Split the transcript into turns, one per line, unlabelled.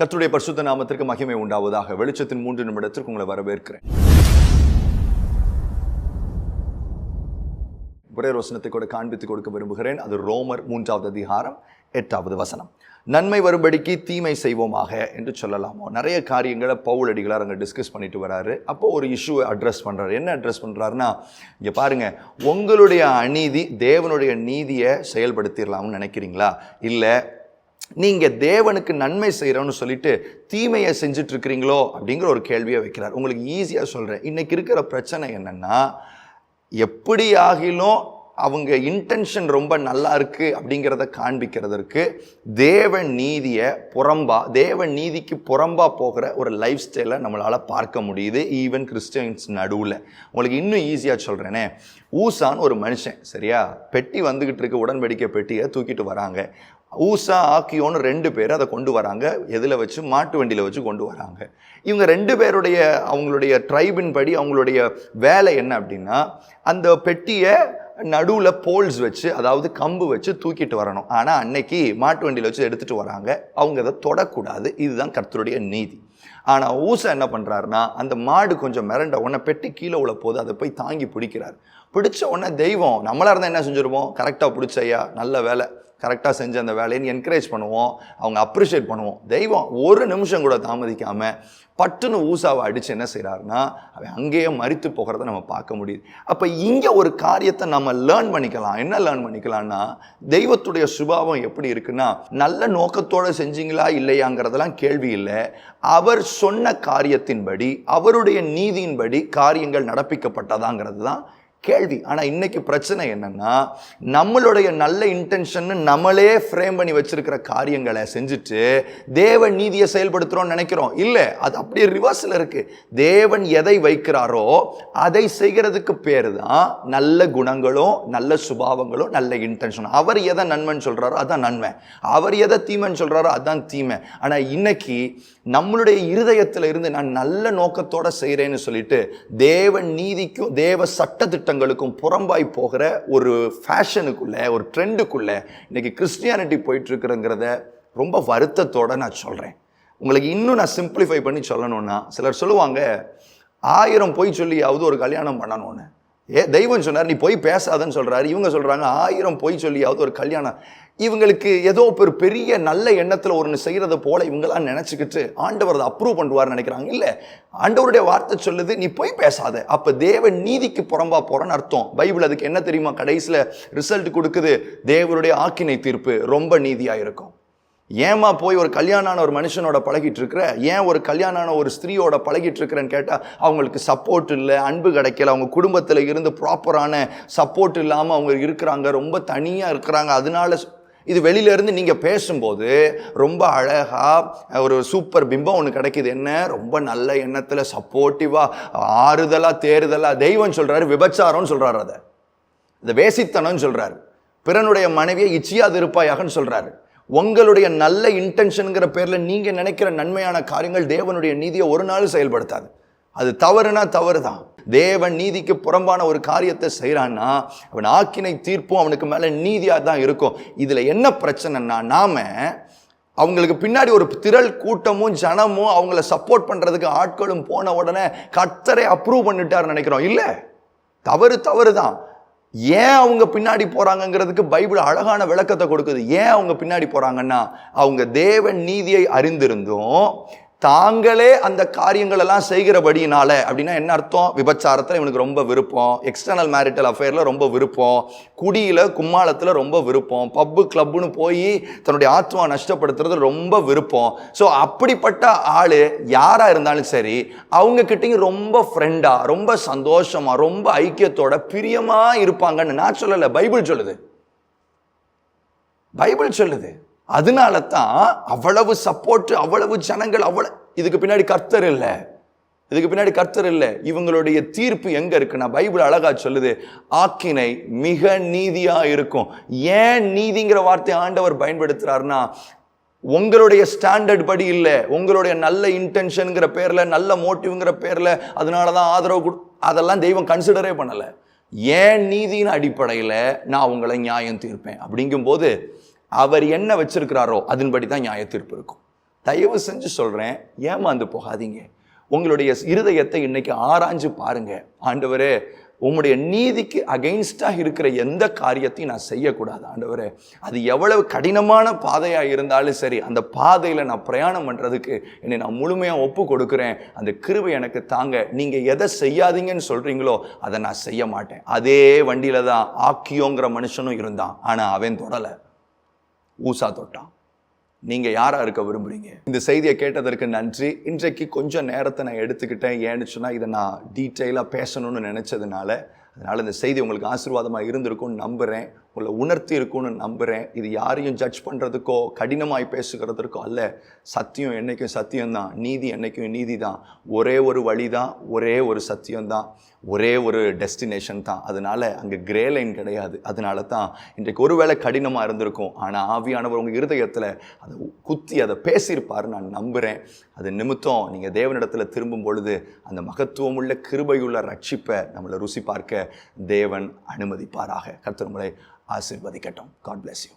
கத்துடைய பரிசுத்த நாமத்திற்கு மகிமை உண்டாவதாக. வெளிச்சத்தின் மூன்று நிமிடத்திற்கு உங்களை வரவேற்கிறேன். ஒரே வசனத்தை கூட காண்பித்து கொடுக்க விரும்புகிறேன். அது ரோமர் மூன்றாவது அதிகாரம் எட்டாவது வசனம். நன்மை வரும்படிக்கு தீமை செய்வோமாக என்று சொல்லலாமோ? நிறைய காரியங்களை பவுலடிகளார் அங்கே டிஸ்கஸ் பண்ணிட்டு வராரு. அப்போ ஒரு இஷ்யூவை அட்ரஸ் பண்ணுறாரு என்ன அட்ரஸ் பண்ணுறாருன்னா இங்கே பாருங்க உங்களுடைய அநீதி தேவனுடைய நீதியை செயல்படுத்திடலாம்னு நினைக்கிறீங்களா? இல்லை நீங்கள் தேவனுக்கு நன்மை செய்கிறோன்னு சொல்லிட்டு தீமையை செஞ்சுட்டு இருக்கிறீங்களோ அப்படிங்கிற ஒரு கேள்வியை வைக்கிறார். உங்களுக்கு ஈஸியாக சொல்கிறேன் இன்னைக்கு இருக்கிற பிரச்சனை என்னென்னா எப்படி ஆகிலும் அவங்க இன்டென்ஷன் ரொம்ப நல்லா இருக்குது அப்படிங்கிறத காண்பிக்கிறதற்கு தேவ நீதியை புறம்பா தேவ நீதிக்கு புறம்பா போகிற ஒரு லைஃப் ஸ்டைலை நம்மளால் பார்க்க முடியுது ஈவன் கிறிஸ்டியன்ஸ் நடுவில். உங்களுக்கு இன்னும் ஈஸியாக சொல்கிறேனே ஊசான்னு ஒரு மனுஷன் சரியா? பெட்டி வந்துக்கிட்டு இருக்க உடன்படிக்கை பெட்டியை தூக்கிட்டு வராங்க. ஊசா ஆக்கியோன்னு ரெண்டு பேர் அதை கொண்டு வராங்க. எதில் வச்சு? மாட்டு வண்டியில் வச்சு கொண்டு வராங்க. இவங்க ரெண்டு பேருடைய அவங்களுடைய ட்ரைபின் படி அவங்களுடைய வேலை என்ன அப்படின்னா அந்த பெட்டியை நடுவில் போல்ஸ் வச்சு அதாவது கம்பு வச்சு தூக்கிட்டு வரணும். ஆனால் அன்னைக்கு மாட்டு வண்டியில் வச்சு எடுத்துகிட்டு வராங்க. அவங்க அதை தொடக்கூடாது. இதுதான் கர்த்தருடைய நீதி. ஆனால் ஊசா என்ன பண்ணுறாருனா அந்த மாடு கொஞ்சம் மிரண்ட உடனே பெட்டி கீழே உள்ள போது அதை போய் தாங்கி பிடிக்கிறார். பிடிச்ச உடனே தெய்வம் நம்மளாக இருந்தால் என்ன செஞ்சுருவோம்? கரெக்டாக பிடிச்சையா நல்ல வேலை. கரெக்டாக செஞ்ச அந்த வேலையை என்கரேஜ் பண்ணுவோம். அவங்க அப்ரிஷியேட் பண்ணுவோம். தெய்வம் ஒரு நிமிஷம் கூட தாமதிக்காமல் பட்டுன்னு ஊசாவை அடித்து என்ன செய்கிறாருன்னா அவன் அங்கேயே மறித்து போகிறத நம்ம பார்க்க முடியுது. அப்போ இங்கே ஒரு காரியத்தை நம்ம லேர்ன் பண்ணிக்கலாம். என்ன லேர்ன் பண்ணிக்கலாம்னா தெய்வத்துடைய சுபாவம் எப்படி இருக்குன்னா நல்ல நோக்கத்தோடு செஞ்சீங்களா இல்லையாங்கிறதெல்லாம் கேள்வி இல்லை. அவர் சொன்ன காரியத்தின்படி அவருடைய நீதியின்படி காரியங்கள் நடப்பிக்கப்பட்டதாங்கிறது தான் கேள்வி. ஆனால் இன்னைக்கு பிரச்சனை என்னன்னா நம்மளுடைய நல்ல இன்டென்ஷன் நம்மளே ஃப்ரேம் பண்ணி வச்சிருக்கிற காரியங்களை செஞ்சுட்டு தேவன் நீதியை செயல்படுத்துகிறோம்னு நினைக்கிறோம். இல்லை அது அப்படியே ரிவர்ஸில் இருக்கு. தேவன் எதை வைக்கிறாரோ அதை செய்கிறதுக்கு பேர் தான் நல்ல குணங்களும் நல்ல சுபாவங்களும் நல்ல இன்டென்ஷன் அவர் எதை நன்மைன்னு சொல்கிறாரோ அதான் நன்மை. அவர் எதை தீமைன்னு சொல்கிறாரோ அதான் தீமை. ஆனால் இன்னைக்கு நம்மளுடைய இருதயத்தில் இருந்து நான் நல்ல நோக்கத்தோட செய்கிறேன்னு சொல்லிட்டு தேவன் நீதிக்கும் தேவ சட்டத்திட்ட தங்களுக்கும் புறம்பாய் போகிற ஒரு ஃபேஷனுக்குள்ளே ஒரு ட்ரெண்டுக்குள்ளே இன்றைக்கி கிறிஸ்டியானிட்டி போயிட்டுருக்குறங்கிறத ரொம்ப வருத்தத்தோட நான் சொல்கிறேன் உங்களுக்கு இன்னும் நான் சிம்பிளிஃபை பண்ணி சொல்லணும்னா சிலர் சொல்லுவாங்க ஆயிரம் பொய் சொல்லியாவது ஒரு கல்யாணம் பண்ணணும்னு. ஏ தெய்வம் சொன்னார் நீ போய் பேசாதன்னு சொல்கிறாரு இவங்க சொல்கிறாங்க ஆயிரம் பொய் சொல்லியாவது ஒரு கல்யாணம். இவங்களுக்கு ஏதோ ஒரு பெரிய நல்ல எண்ணத்தில் ஒன்று செய்கிறத போல இவங்களாம் நினச்சிக்கிட்டு ஆண்டவர் அதை அப்ரூவ் பண்ணுவார்னு நினைக்கிறாங்க. இல்லை ஆண்டவருடைய வார்த்தை சொல்லுது நீ போய் பேசாத. அப்போ தேவ நீதிக்கு புறம்பா போகிறன்னு அர்த்தம். பைபிள் அதுக்கு என்ன தெரியுமா? கடைசியில் ரிசல்ட் கொடுக்குது தேவருடைய ஆக்கினை தீர்ப்பு ரொம்ப நீதியாக இருக்கும். ஏமா போய் ஒரு கல்யாணான ஒரு மனுஷனோட பழகிட்டு இருக்கிற ஏன் ஒரு கல்யாணான ஒரு ஸ்திரீயோட பழகிட்டு இருக்கிறேன்னு கேட்டால் அவங்களுக்கு சப்போர்ட் இல்லை அன்பு கிடைக்கல. அவங்க குடும்பத்தில் இருந்து ப்ராப்பரான சப்போர்ட் இல்லாமல் அவங்க இருக்கிறாங்க. ரொம்ப தனியாக இருக்கிறாங்க. அதனால இது வெளியிலேருந்து நீங்கள் பேசும்போது ரொம்ப அழகாக ஒரு சூப்பர் பிம்பம் ஒன்று கிடைக்குது. என்ன? ரொம்ப நல்ல எண்ணத்தில் சப்போர்ட்டிவாக ஆறுதலாக தேறுதலாக தெய்வம் சொல்கிறாரு விபச்சாரம்னு சொல்கிறாரு அதை. இந்த வேசித்தனம்னு சொல்கிறாரு பிறனுடைய மனைவியை இச்சியாது இருப்பாயாகன்னு சொல்கிறாரு உங்களுடைய நல்ல இன்டென்ஷனுங்கிற பேரில் நீங்கள் நினைக்கிற நன்மையான காரியங்கள் தேவனுடைய நீதியை ஒரு நாள் செயல்படுத்தாது. அது தவறுனா தவறு தான் தேவன் நீதிக்கு புறம்பான ஒரு காரியத்தை செய்கிறான்னா அவன் ஆக்கினை தீர்ப்பும் அவனுக்கு மேலே நீதியாக தான் இருக்கும். இதில் என்ன பிரச்சனைனா நாம் அவங்களுக்கு பின்னாடி ஒரு திரள் கூட்டமும் ஜனமும் அவங்கள சப்போர்ட் பண்ணுறதுக்கு ஆட்களும் போன உடனே கத்தரை அப்ரூவ் பண்ணிட்டாருன்னு நினைக்கிறோம். இல்லை. தவறு தவறு தான் ஏன் அவங்க பின்னாடி போகிறாங்கங்கிறதுக்கு பைபிள் அழகான விளக்கத்தை கொடுக்குது. ஏன் அவங்க பின்னாடி போகிறாங்கன்னா அவங்க தேவன் நீதியை அறிந்திருந்தும் தாங்களே அந்த காரியங்கள் எல்லாம் செய்கிறபடினால அப்படின்னா என்ன அர்த்தம்? விபச்சாரத்தில் இவனுக்கு ரொம்ப விருப்பம். எக்ஸ்டர்னல் மேரிட்டல் அஃபேரில் ரொம்ப விருப்பம். குடியில் கும்மாளத்தில் ரொம்ப விருப்பம். பப்பு கிளப்புன்னு போய் தன்னுடைய ஆத்மா நஷ்டப்படுத்துறது ரொம்ப விருப்பம். ஸோ அப்படிப்பட்ட ஆள் யாராக இருந்தாலும் சரி அவங்க கிட்டேயும் ரொம்ப ஃப்ரெண்டாக ரொம்ப சந்தோஷமாக ரொம்ப ஐக்கியத்தோட பிரியமாக இருப்பாங்கன்னு நான் சொல்லலை. பைபிள் சொல்லுது. பைபிள் சொல்லுது. அதனால தான் அவ்வளவு சப்போர்ட் அவ்வளவு ஜனங்கள் அவ்வளோ இதுக்கு பின்னாடி கர்த்தர் இல்லை. இதுக்கு பின்னாடி கர்த்தர் இல்லை. இவங்களுடைய தீர்ப்பு எங்க இருக்குன்னா பைபிள் அழகா சொல்லுது ஆக்கினை மிக நீதியா இருக்கும். ஏன் நீதிங்கிற வார்த்தை ஆண்டவர் பயன்படுத்துறாருன்னா உங்களுடைய ஸ்டாண்டர்ட் படி இல்லை. உங்களுடைய நல்ல இன்டென்ஷனுங்கிற பேரில் நல்ல மோட்டிவ்ங்கிற பேரில் அதனால தான் ஆதரவு கொடு அதெல்லாம் தெய்வம் கன்சிடரே பண்ணலை. ஏன் நீதியின் அடிப்படையில் நான் உங்களை நியாயம் தீர்ப்பேன்? அப்படிங்கும்போது அவர் என்ன வச்சிருக்கிறாரோ அதன்படி தான் நியாய தீர்ப்பு இருக்கும். தயவு செஞ்சு சொல்கிறேன் ஏமாந்து போகாதீங்க. உங்களுடைய இருதயத்தை இன்னைக்கு ஆராய்ஞ்சு பாருங்க. ஆண்டவரே உம்முடைய நீதிக்கு அகெயின்ஸ்டாக இருக்கிற எந்த காரியத்தையும் நான் செய்யக்கூடாது. ஆண்டவரே அது எவ்வளவு கடினமான பாதையாக இருந்தாலும் சரி அந்த பாதையில் நான் பிரயாணம் பண்ணுறதுக்கு என்னை நான் முழுமையாக ஒப்பு கொடுக்குறேன். அந்த கிருவை எனக்கு தாங்க. நீங்கள் எதை செய்யாதீங்கன்னு சொல்கிறீங்களோ அதை நான் செய்ய மாட்டேன். அதே வண்டியில் தான் ஆக்கியோங்கிற மனுஷனும் இருந்தான். ஆனால் அவன் தொடலை. ஊசா தொட்டான். நீங்கள் யாராக இருக்க விரும்புகிறீங்க இந்த செய்தியை கேட்டதற்கு நன்றி. இன்றைக்கு கொஞ்சம் நேரத்தை நான் எடுத்துக்கிட்டேன். ஏன்னு சொன்னால் இதை நான் டீட்டெயிலாக பேசணும்னு நினச்சதுனால அதனால் இந்த செய்தி உங்களுக்கு ஆசீர்வாதமாக இருந்திருக்கும்னு நம்புகிறேன் உங்களை உணர்த்தி இருக்கும்னு நம்புகிறேன் இது யாரையும் ஜட்ஜ் பண்ணுறதுக்கோ கடினமாய் பேசுகிறதுக்கோ அல்ல. சத்தியம் என்றைக்கும் சத்தியம்தான். நீதி என்றைக்கும் நீதி தான் ஒரே ஒரு வழி தான் ஒரே ஒரு சத்தியம்தான். ஒரே ஒரு டெஸ்டினேஷன் தான். அதனால் அங்கே கிரே லைன் கிடையாது. அதனால தான் இன்றைக்கு ஒருவேளை கடினமாக இருந்திருக்கும். ஆனால் ஆவியானவர் உங்கள் இருதயத்தில் அதை குத்தி அதை பேசியிருப்பார் நான் நம்புகிறேன் அது நிமித்தம் நீங்கள் தேவனிடத்தில் திரும்பும் பொழுது அந்த மகத்துவமுள்ள கிருபையுள்ள ரட்சிப்பை நம்மளை ருசி பார்க்க தேவன் அனுமதிப்பாராக. கர்த்தர் ஆசிர்வதிக்கட்டும். God bless you